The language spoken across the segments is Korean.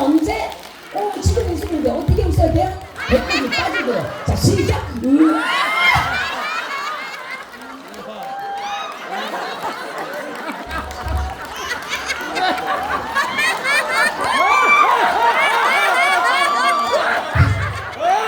언제? 어 지금 웃으는데 어떻게 웃어야 돼요? 배꼽이 빠지고 자 시작!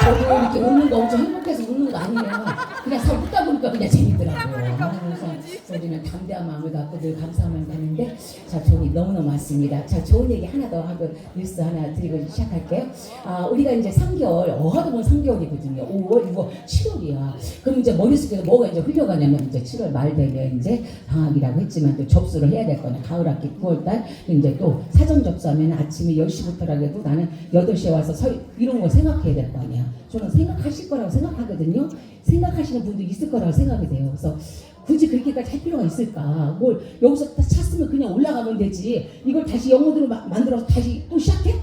저도 이렇게 웃는 거 엄청 행복해서 웃는 거 아니에요. 그냥 서 웃다 보니까 그냥. 그래서 담대한 마음을 갖고 늘 감사하면 가는데 자 좋은 얘기 너무너무 많습니다. 자 좋은 얘기 하나 더 하고 뉴스 하나 드리고 시작할게요. 아 우리가 이제 3개월 어하도 보면 3개월이거든요. 5월, 6월, 7월이야. 그럼 이제 머릿속에서 뭐가 이제 흘려가냐면 이제 7월 말 되면 이제 방학이라고 했지만 또 접수를 해야 될 거냐. 가을 학기 9월달 이제 또 사전 접수하면 아침에 10시부터라도 해도 나는 8시에 와서 서 이런 거 생각해야 될 거 아니야. 저는 생각하실 거라고 생각하거든요. 생각하시는 분도 있을 거라고 생각이 돼요. 그래서 굳이 그렇게까지 할 필요가 있을까? 뭘 여기서 다 찼으면 그냥 올라가면 되지. 이걸 다시 마- 만들어서 다시 또 시작해?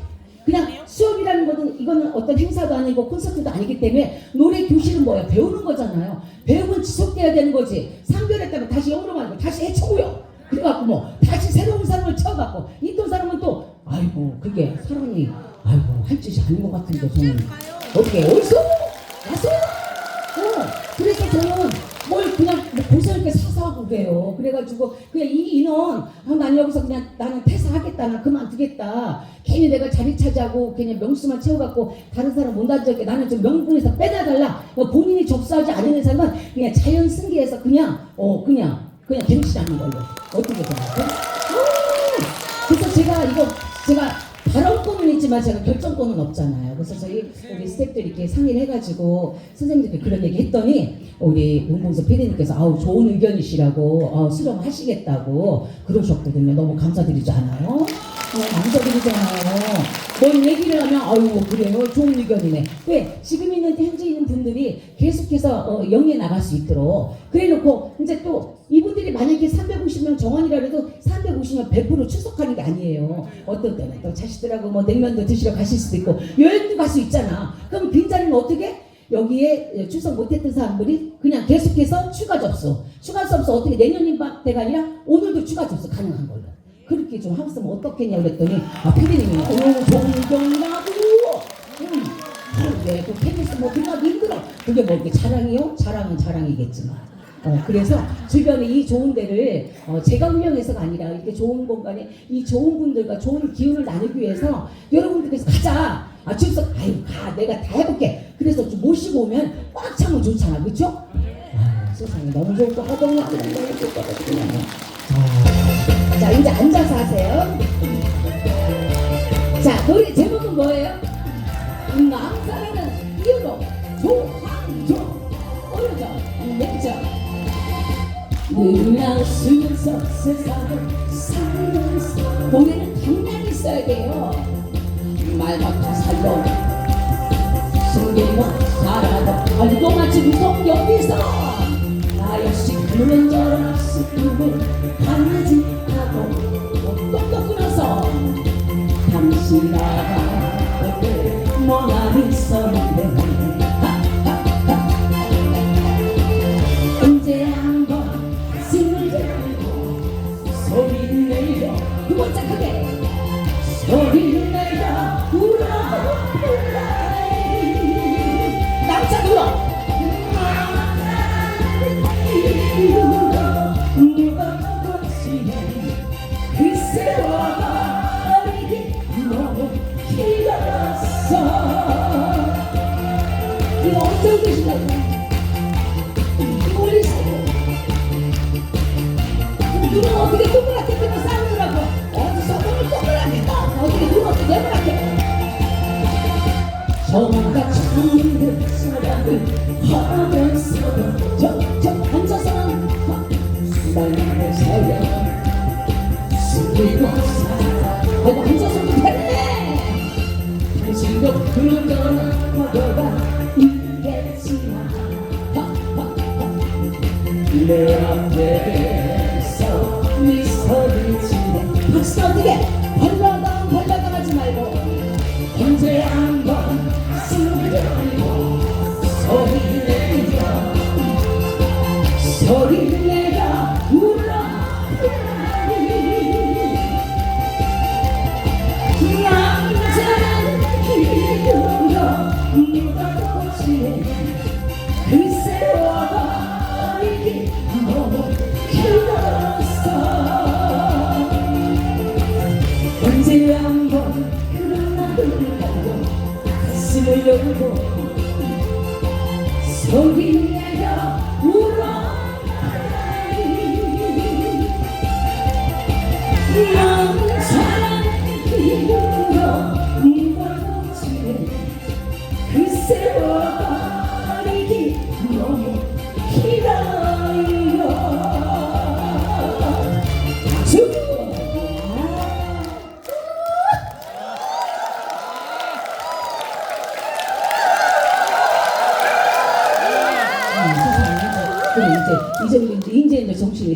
그냥 수업이라는 것은 이거는 어떤 행사도 아니고 콘서트도 아니기 때문에 노래 교실은 뭐야? 배우는 거잖아요. 배움은 지속돼야 되는 거지. 3개월했다면 다시 영어로 만들고 다시 해쳐고요. 그래갖고 뭐 다시 새로운 사람을 채워갖고 있던 사람은 또 아이고 그게 사람이 아이고 할 짓이 아닌 것 같은데 저는 어떻게 어디서 왔어요? 어 그래서 저는 뭘 그냥 뭐 이렇게 사서 하고 그래요. 그래가지고 그냥 이 인원 아, 난 여기서 그냥 나는 퇴사하겠다, 난 그만두겠다. 괜히 내가 자리 차지하고 그냥 명수만 채워갖고 다른 사람 못 앉게 나는 좀 명분에서 빼다달라. 뭐 본인이 접수하지 않은 이상은 그냥 자연 승계해서 그냥 어 그냥 그냥 갱신하는 걸로 어떻게 생각해? 그래서 제가 이거 제가 발언권은 있지만 제가 결정권은 없잖아요. 그래서 저희 우리 스태프들이 이렇게 상의를 해가지고 선생님들께 그런 얘기 했더니 우리 문봉서 PD님께서 아우 좋은 의견이시라고 어, 수렴하시겠다고 그러셨거든요. 너무 감사드리지 않아요? 어, 감사드리잖아요. 뭔 얘기를 하면 아유 그래요 좋은 의견이네. 왜 지금 있는 현재 있는 분들이 계속해서 어, 영위에 나갈 수 있도록 그래놓고 이제 또 이분들이 만약에 350명 정원이라 해도 350명 100% 출석하는 게 아니에요. 어떤 때는 또 자식들하고 뭐 냉면도 드시러 가실 수도 있고 여행도 갈 수 있잖아. 그럼 빈자리는 어떻게? 여기에 출석 못했던 사람들이 그냥 계속해서 추가 접수. 추가 접수 어떻게 내년인밖에가 아니라 오늘도 추가 접수 가능한 걸로. 그렇게 좀 하셨으면 어떻겠냐 그랬더니 아 피디님이 오 음. 그래 그 테니스 뭐 그냥 힘들어. 그게 뭐 이렇게 자랑이요? 자랑은 자랑이겠지만. 어, 그래서 주변에 이 좋은 데를 어, 제가 운영해서가 아니라 이렇게 좋은 공간에 이 좋은 분들과 좋은 기운을 나누기 위해서 여러분들께서 가자. 아 즉석 아유 가. 내가 다 해볼게. 그래서 좀 모시고 오면 꽉 차면 좋잖아. 그쵸? 아, 세상에. 너무 것 같아. 너무 같아. 그냥 자, 자 이제 앉아서 하세요. 자 노래 제목은 뭐예요? 남사라는 이유로 조항조 오르죠 왼쪽 늘나서면서 세상을 살면서 노래는 당당히 써야 돼요. 말 맞춰 살고 숨기고 살아도 활동하지 무속 여기서. 나 역시 그런 저런 슬픔을 당신아 멍하니 서는데 내 앞에서 미소를 지내 박수 어떻게? 벌러당 벌러당 하지 말고 언제 한번 숨을 언제 한번 그런 나를 가고 가슴을 열고 소리 내려 난 사랑의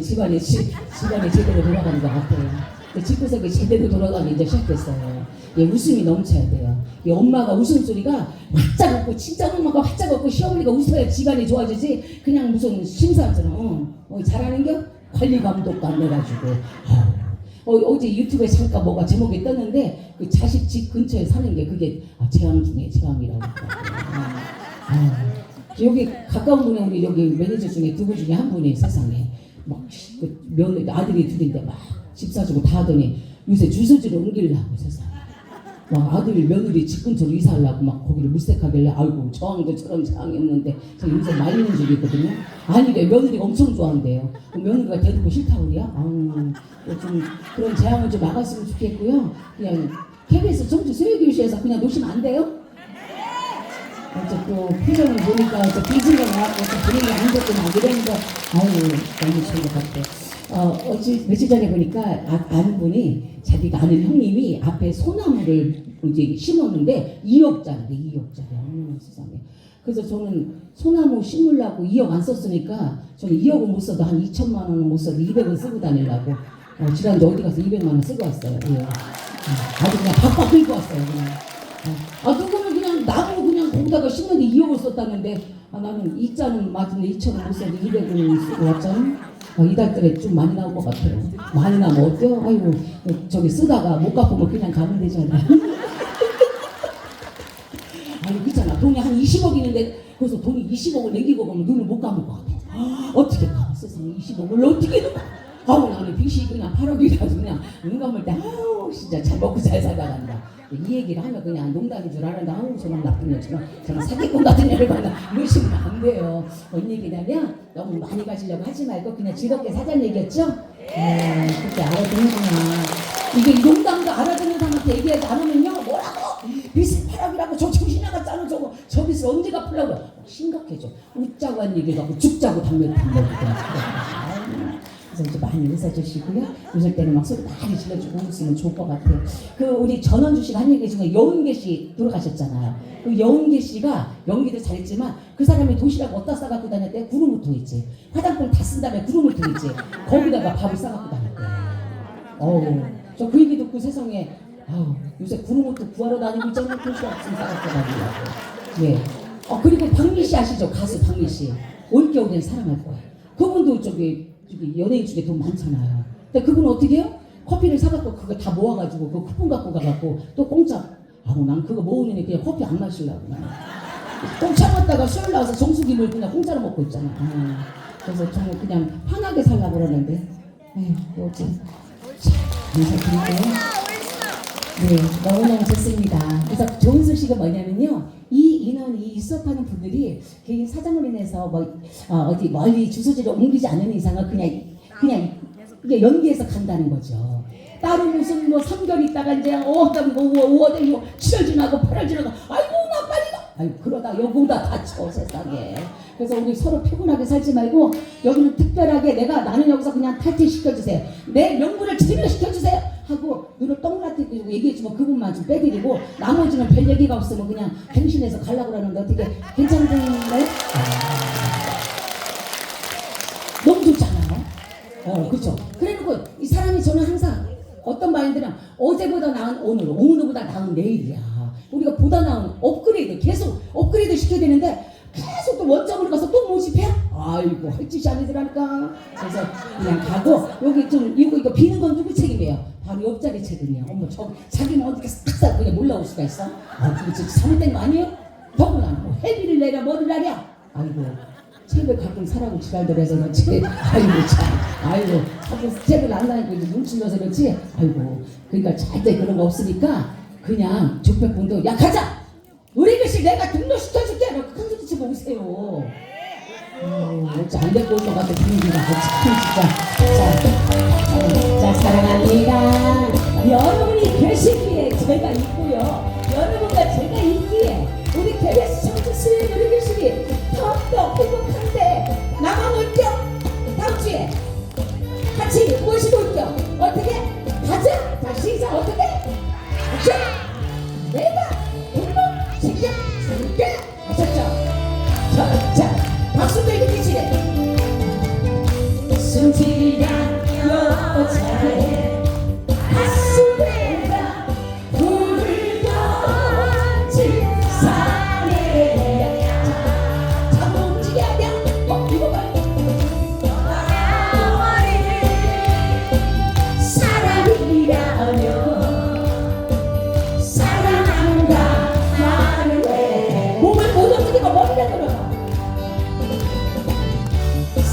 집안에 지, 집안에 제대로 돌아가는 것 같아요. 그 집구석이 제대로 돌아가기 이제 시작했어요. 예, 웃음이 넘쳐야 돼요. 이 엄마가 웃음소리가 활짝 웃고 진짜 엄마가 활짝 웃고 시어머니가 웃어야 집안이 좋아지지 그냥 무슨 심사처럼 어, 어, 잘하는겨 관리 감독관 내가지고 어, 어제 유튜브에 잠깐 뭐가 제목이 떴는데 그 자식 집 근처에 사는 게 그게 아, 재앙 중에 재앙이라고 하더라고요. 아, 여기 가까운 분에 우리 여기 매니저 중에 두 분 중에 한 분이 세상에 막그 며느리 아들이 둘인데 막 집 사 주고 다 하더니 요새 주소지를 옮기려고 세상에. 막 아들 며느리 집 근처로 이사하려고 막 거기를 물색하길래 아이고 저항도 저런 저항이 없는데 저 요새 말리는 적이 있거든요. 아니래 며느리가 엄청 좋아한대요. 그 며느리가 대두고 싫다고 그래요? 아우 좀 그런 재앙을 좀 막았으면 좋겠고요. 그냥 KBS 정치 수요교시에서 그냥 놓으시면 안 돼요? 또 표정을 보니까 또 삐지가 나왔고 또 분위기 안 좋구나 이러니까 아유 너무 좋은 것 같아. 어 어찌 며칠 전에 보니까 아, 아는 분이 자기가 아는 형님이 앞에 소나무를 이제 심었는데 2억짜리 2억짜리 어머나 세상에. 그래서 저는 소나무 심으려고 2억 안 썼으니까 저는 2억은 못 써도 한 2천만 원은 못 써도 200은 쓰고 다니려고 어, 지난주 어디 가서 200만 원 쓰고 왔어요. 예. 어, 아주 그냥 박박 긁고 왔어요 그냥. 아 누구 는 그냥 나무 그냥 거기다가 심는데 2억을 썼다는데 아, 나는 이자는 맞은데 2천원 못 써도 200원 쓰고 왔잖아 아, 이달 달에 좀 많이 나올 것 같아요. 많이 나면 어때요? 아이고 저기 쓰다가 못 갚으면 그냥 가면 되잖아 아니 그렇잖아. 돈이 한 20억 있는데 그래서 돈이 20억을 남기고 가면 눈을 못 감을 것 같아. 아, 어떻게 감아 세상에 20억을 어떻게 넣어 아우 나는 빚이 그냥 8억이라서 그냥 눈 감을 때 아우 진짜 잘 먹고 잘 살다 간다 이 얘기를 하면 그냥 농담인 줄 알았는데 아우 저런 나쁜 여처럼 저런 사기꾼 같은 애를 만나 이러시면 안 돼요. 뭔 얘기냐면 너무 많이 가지려고 하지 말고 그냥 즐겁게 사자는 얘기였죠? 네 그렇게 알아듣는구나. 이게 농담도 알아듣는 사람한테 얘기하지 않으면요 뭐라고? 8억이라고 저 정신 나갔잖아? 저거 저 빚을 언제 갚으려고? 심각해져. 웃자고 한 얘기 갖고 죽자고 담배 담배 그래서 많이 웃어주시고요. 웃을 때는 막 소리 많이 질러주고 웃으면 좋을 것 같아요. 그 우리 전원주 씨가 한 얘기 중에 여운계 씨 돌아가셨잖아요. 그 여운계 씨가 연기도 잘했지만 그 사람이 도시락 어디다 싸갖고 다녔대? 구름우통 있지. 화장품 다 쓴 다음에 구름우통 있지. 거기다가 밥을 싸갖고 다녔대. 어우, 저 그 얘기 듣고 세상에 아우 요새 구름우통 구하러 다니고 있잖아. 도시락 없으면 싸갖고 다니고. 예. 어 그리고 박미 씨 아시죠? 가수 박미 씨. 올겨울엔 사랑할 거야. 그분도 저기 연예인 중에 돈 많잖아요. 근데 그분 어떻게 해요? 커피를 사갖고 그거 다 모아가지고 그 쿠폰 갖고 가갖고 또 공짜. 아우 난 그거 모으니 그냥 커피 안 마시려고. 또 참았다가 수요일 나와서 정수기 물 그냥 공짜로 먹고 있잖아. 아, 그래서 정말 그냥 편하게 살라고 그러는데. 에휴 뭐지. 자, 인사드릴게요. 네, 너무너무 좋습니다. 그래서 좋은 소식은 뭐냐면요. 이 인원, 이 입석하는 분들이 개인 사정으로 인해서 뭐, 어, 디 멀리 주소지를 옮기지 않는 이상은 그냥, 그냥 이게 연기해서 간다는 거죠. 따로 무슨 뭐 3개월 있다가 이제 어, 그다음 뭐 5월 되고 7월 지나고 8월 지나고 아이고 나 빨리 가. 아이고 그러다 여기다 다쳐 세상에. 그래서 우리 서로 피곤하게 살지 말고 여기는 특별하게 내가 나는 여기서 그냥 탈퇴시켜주세요. 내 명분을 제대로 시켜주세요. 하고 눈을 동 그랗게 얘기해주면 그분만 좀 빼드리고 나머지는 별 얘기가 없으면 그냥 갱신해서 가려고 그러는데 어떻게 괜찮은가요? 너무 좋잖아요. 어, 그렇죠. 그래놓고 이 사람이 저는 항상 어떤 마인드는 어제보다 나은 오늘, 오늘보다 나은 내일이야. 우리가 보다 나은 업그레이드, 계속 업그레이드 시켜야 되는데 계속 또 원점으로 가서 또 모집해? 아이고 할 짓이 아니더라니까. 그래서 그냥 가고 여기 좀 이거 이거 비는 건 누구 책임이에요? 바로 옆자리 책임이야. 어머 저 자기는 어떻게 싹싹 그냥 몰라올 수가 있어? 아 그거 진짜 잘못된 거 아니에요? 더구나 뭐 해비를 내려 뭐를 하랴? 아이고 책을 가끔 사라고 지랄들어서 그렇지. 아이고 참. 아이고 자꾸 책을 안 나니까 이제 눈치 줘서 그렇지. 아이고 그러니까 절대 그런 거 없으니까 그냥 조폐공도 야 가자! 우리 교실 내가 등록시켜줄게! 큰 소리 치고 오세요. 어, 어찌 안 데리고 올것 같은 분위기가. 참 진짜. 자, 자사